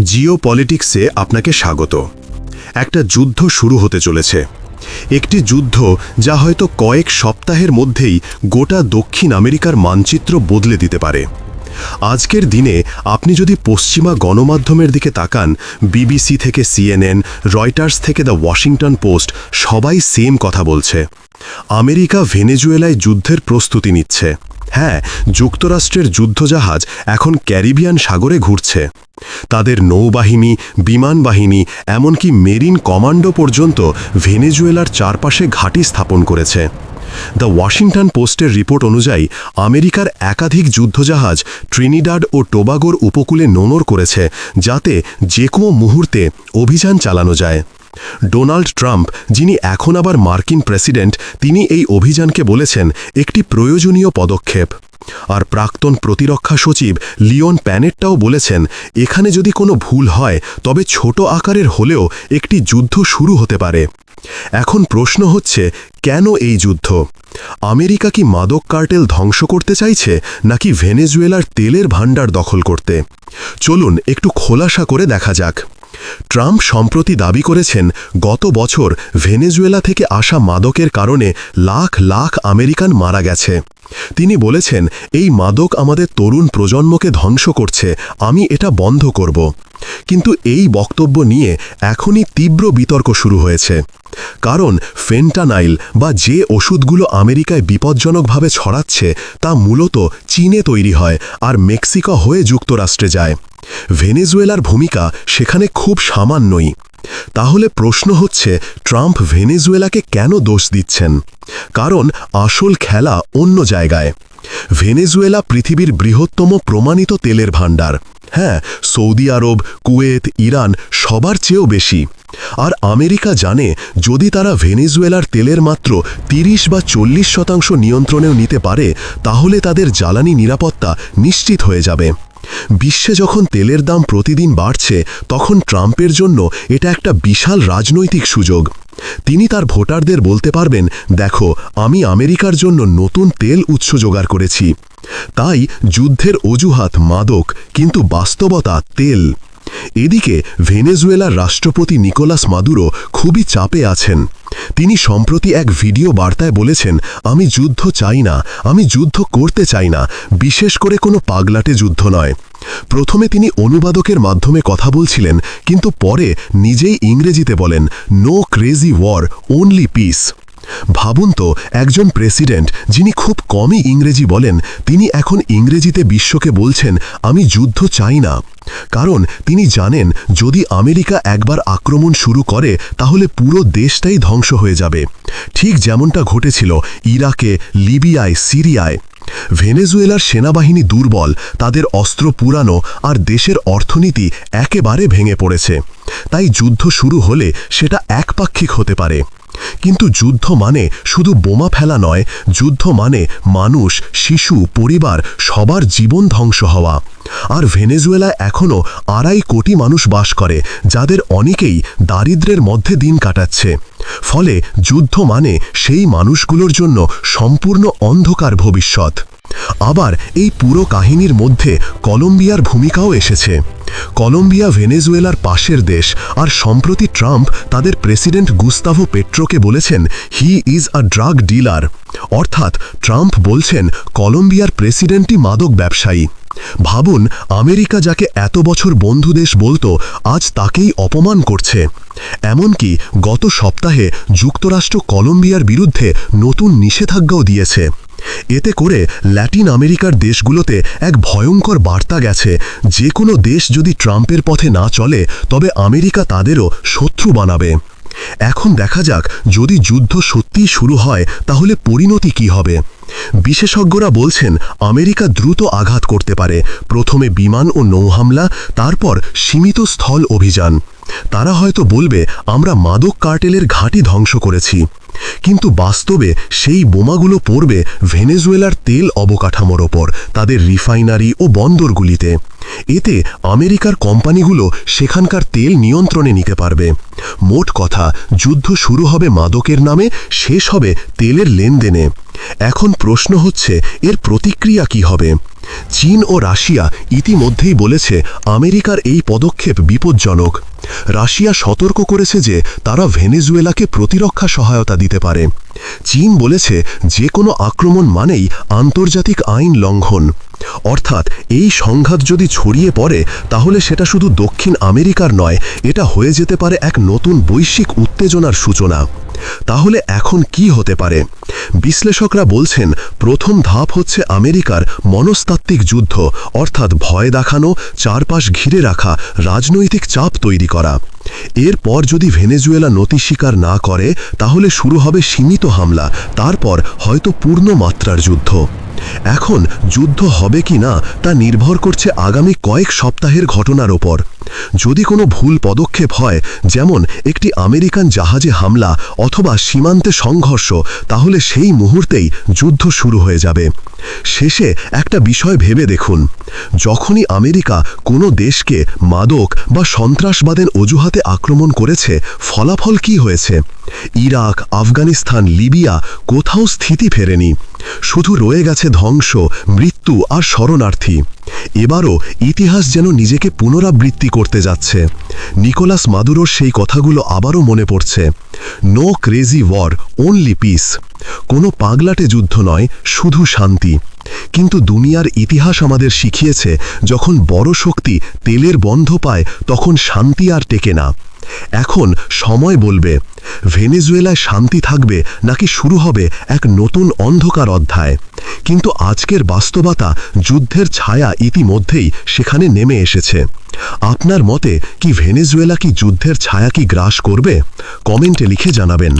জিও পলিটিক্সে আপনাকে স্বাগত। একটা যুদ্ধ শুরু হতে চলেছে। একটি যুদ্ধ যা হয়তো কয়েক সপ্তাহের মধ্যেই গোটা দক্ষিণ আমেরিকার মানচিত্র বদলে দিতে পারে। আজকের দিনে আপনি যদি পশ্চিমা গণমাধ্যমের দিকে তাকান, বিবিসি থেকে সিএনএন, রয়টার্স থেকে দ্য ওয়াশিংটন পোস্ট, সবাই সেম কথা বলছে। আমেরিকা ভেনেজুয়েলায় যুদ্ধের প্রস্তুতি নিচ্ছে। হ্যাঁ যুক্তরাষ্ট্রের যুদ্ধজাহাজ এখন ক্যারিবিয়ান সাগরে ঘুরছে। তাদের নৌবাহিনী বিমান বাহিনী এমনকি মেরিন কমান্ডো পর্যন্ত ভেনেজুয়েলার চারপাশে ঘাঁটি স্থাপন করেছে। দ্য ওয়াশিংটন পোস্টের রিপোর্ট অনুযায়ী, আমেরিকার একাধিক যুদ্ধজাহাজ ট্রিনিডাড ও টোবাগোর উপকূলে নোনর করেছে, যাতে যে কোনো মুহূর্তে অভিযান চালানো যায়। ডোনাল্ড ট্রাম্প, যিনি এখন আবার মার্কিন প্রেসিডেন্ট, তিনি এই অভিযানকে বলেছেন একটি প্রয়োজনীয় পদক্ষেপ। আর প্রাক্তন প্রতিরক্ষা সচিব লিওন প্যানেটটাও বলেছেন, এখানে যদি কোনো ভুল হয়, তবে ছোট আকারের হলেও একটি যুদ্ধ শুরু হতে পারে। এখন প্রশ্ন হচ্ছে, কেন এই যুদ্ধ? আমেরিকা কি মাদক কার্টেল ধ্বংস করতে চাইছে, নাকি ভেনেজুয়েলার তেলের ভাণ্ডার দখল করতে? চলুন একটু খোলাসা করে দেখা যাক। ট্রাম্প সম্প্রতি দাবি করেছেন, গত বছর ভেনেজুয়েলা থেকে আসা মাদকের কারণে লাখ লাখ আমেরিকান মারা গেছে। তিনি বলেছেন, এই মাদক আমাদের তরুণ প্রজন্মকে ধ্বংস করছে, আমি এটা বন্ধ করব। কিন্তু এই বক্তব্য নিয়ে এখনই তীব্র বিতর্ক শুরু হয়েছে। কারণ ফেন্টানাইল বা যে ওষুধগুলো আমেরিকায় বিপজ্জনকভাবে ছড়াচ্ছে, তা মূলত চীনে তৈরি হয় আর মেক্সিকো হয়ে যুক্তরাষ্ট্রে যায়। ভেনেজুয়েলার ভূমিকা সেখানে খুব সামান্যই। তাহলে প্রশ্ন হচ্ছে, ট্রাম্প ভেনেজুয়েলাকে কেন দোষ দিচ্ছেন? কারণ আসল খেলা অন্য জায়গায়। ভেনেজুয়েলা পৃথিবীর বৃহত্তম প্রমাণিত তেলের ভাণ্ডার। হ্যাঁ সৌদি আরব, কুয়েত, ইরান সবার চেয়েও বেশি। আর আমেরিকা জানে, যদি তারা ভেনেজুয়েলার তেলের মাত্র তিরিশ বা চল্লিশ শতাংশ নিয়ন্ত্রণেও নিতে পারে, তাহলে তাদের জ্বালানি নিরাপত্তা নিশ্চিত হয়ে যাবে। বিশ্বে যখন তেলের দাম প্রতিদিন বাড়ছে, তখন ট্রাম্পের জন্য এটা একটা বিশাল রাজনৈতিক সুযোগ। তিনি তার ভোটারদের বলতে পারবেন, দেখো, আমি আমেরিকার জন্য নতুন তেল উৎস জোগাড় করেছি। তাই যুদ্ধের অজুহাত মাদক, কিন্তু বাস্তবতা তেল। এদিকে ভেনেজুয়েলার রাষ্ট্রপতি নিকোলাস মাদুরো খুবই চাপে আছেন। তিনি সম্প্রতি এক ভিডিও বার্তায় বলেছেন, আমি যুদ্ধ চাই না, আমি যুদ্ধ করতে চাই না, বিশেষ করে কোনো পাগলাটে যুদ্ধ নয়। প্রথমে তিনি অনুবাদকের মাধ্যমে কথা বলছিলেন, কিন্তু পরে নিজেই ইংরেজিতে বলেন no crazy war only peace ভাবুন তো, একজন প্রেসিডেন্ট যিনি খুব কমই ইংরেজি বলেন, তিনি এখন ইংরেজিতে বিশ্বকে বলছেন, আমি যুদ্ধ চাই না। কারণ তিনি জানেন, যদি আমেরিকা একবার আক্রমণ শুরু করে, তাহলে পুরো দেশটাই ধ্বংস হয়ে যাবে। ঠিক যেমনটা ঘটেছিল ইরাকে, লিবিয়ায়, সিরিয়ায়। ভেনেজুয়েলার সেনাবাহিনী দুর্বল, তাদের অস্ত্র পুরানো আর দেশের অর্থনীতি একেবারে ভেঙে পড়েছে। তাই যুদ্ধ শুরু হলে সেটা একপাক্ষিক হতে পারে। কিন্তু যুদ্ধ মানে শুধু বোমা ফেলা নয়, যুদ্ধ মানে মানুষ, শিশু, পরিবার, সবার জীবন ধ্বংস হওয়া। আর ভেনেজুয়েলায় এখনও আড়াই কোটি মানুষ বাস করে, যাদের অনেকেই দারিদ্রের মধ্যে দিন কাটাচ্ছে। ফলে যুদ্ধ মানে সেই মানুষগুলোর জন্য সম্পূর্ণ অন্ধকার ভবিষ্যৎ। আবার এই পুরো কাহিনীর মধ্যে কলম্বিয়ার ভূমিকাও এসেছে। কলম্বিয়া ভেনেজুয়েলার পাশের দেশ আর সম্প্রতি ট্রাম্প তাদের প্রেসিডেন্ট গুস্তাভো পেট্রোকে বলেছেন he is a drug dealer অর্থাৎ ট্রাম্প বলছেন, কলম্বিয়ার প্রেসিডেন্টই মাদক ব্যবসায়ী। ভাবুন, আমেরিকা যাকে এত বছর বন্ধু দেশ বলতো, আজ তাকেই অপমান করছে। এমনকি গত সপ্তাহে যুক্তরাষ্ট্র কলম্বিয়ার বিরুদ্ধে নতুন নিষেধাজ্ঞাও দিয়েছে। এতে করে ল্যাটিন আমেরিকার দেশগুলোতে এক ভয়ঙ্কর বার্তা গেছে। যে কোনো দেশ যদি ট্রাম্পের পথে না চলে, তবে আমেরিকা তাদেরও শত্রু বানাবে। এখন দেখা যাক, যদি যুদ্ধ সত্যিই শুরু হয়, তাহলে পরিণতি কি হবে? বিশেষজ্ঞরা বলছেন, আমেরিকা দ্রুত আঘাত করতে পারে। প্রথমে বিমান ও নৌ হামলা, তারপর সীমিত স্থল অভিযান। তারা হয়তো বলবে, আমরা মাদক কার্টেলের ঘাঁটি ধ্বংস করেছি। কিন্তু বাস্তবে সেই বোমাগুলো পড়বে ভেনেজুয়েলার তেল অবকাঠামোর ওপর, তাদের রিফাইনারি ও বন্দরগুলিতে। এতে আমেরিকার কোম্পানিগুলো সেখানকার তেল নিয়ন্ত্রণে নিতে পারবে। মোট কথা, যুদ্ধ শুরু হবে মাদকের নামে, শেষ হবে তেলের লেনদেনে। এখন প্রশ্ন হচ্ছে, এর প্রতিক্রিয়া কি হবে? চীন ও রাশিয়া ইতিমধ্যেই বলেছে, আমেরিকার এই পদক্ষেপ বিপজ্জনক। রাশিয়া সতর্ক করেছে যে, তারা ভেনেজুয়েলাকে প্রতিরক্ষা সহায়তা দিতে পারে। চীন বলেছে যে কোনো আক্রমণ মানেই আন্তর্জাতিক আইন লঙ্ঘন। অর্থাৎ এই সংঘাত যদি ছড়িয়ে পড়ে, তাহলে সেটা শুধু দক্ষিণ আমেরিকার নয়, এটা হয়ে যেতে পারে এক নতুন বৈশ্বিক উত্তেজনার সূচনা। তাহলে এখন কি হতে পারে? বিশ্লেষকরা বলছেন, প্রথম ধাপ হচ্ছে আমেরিকার মনস্তাত্ত্বিক যুদ্ধ, অর্থাৎ ভয় দেখানো, চারপাশ ঘিরে রাখা, রাজনৈতিক চাপ তৈরি করা। এরপর যদি ভেনেজুয়েলা নতি স্বীকার না করে, তাহলে শুরু হবে সীমিত হামলা, তারপর হয়তো পূর্ণ মাত্রার যুদ্ধ। এখন যুদ্ধ হবে কি না তা নির্ভর করছে আগামী কয়েক সপ্তাহের ঘটনার ওপর। যদি কোনো ভুল পদক্ষেপ হয়, যেমন একটি আমেরিকান জাহাজে হামলা অথবা সীমান্তে সংঘর্ষ, তাহলে সেই মুহূর্তেই যুদ্ধ শুরু হয়ে যাবে। শেষে একটা বিষয় ভেবে দেখুন। যখনই আমেরিকা কোনো দেশকে মাদক বা সন্ত্রাসবাদের অজুহাতে আক্রমণ করেছে, ফলাফল কি হয়েছে? ইরাক, আফগানিস্তান, লিবিয়া কোথাও স্থিতি ফেরেনি। শুধু রয়ে গেছে ধ্বংস, মৃত্যু আর শরণার্থী। এবারও ইতিহাস যেন নিজেকে পুনরাবৃত্তি করতে যাচ্ছে। নিকোলাস মাদুরোর সেই কথাগুলো আবারও মনে পড়ছে। No crazy war only peace কোনো পাগলাটে যুদ্ধ নয়, শুধু শান্তি। কিন্তু দুনিয়ার ইতিহাস আমাদের শিখিয়েছে, যখন বড় শক্তি তেলের বন্ধ পায়, তখন শান্তি আর টেকে না। এখন সময় বলবে। ভেনেজুয়েলায় শান্তি থাকবে নাকি শুরু হবে এক নতুন অন্ধকার অধ্যায়। কিন্তু আজকের বাস্তবতা যুদ্ধের ছায়া ইতিমধ্যেই সেখানে নেমে এসেছে। আপনার মতে কি ভেনেজুয়েলা কি যুদ্ধের ছায়া কি গ্রাস করবে? কমেন্টে লিখে জানাবেন।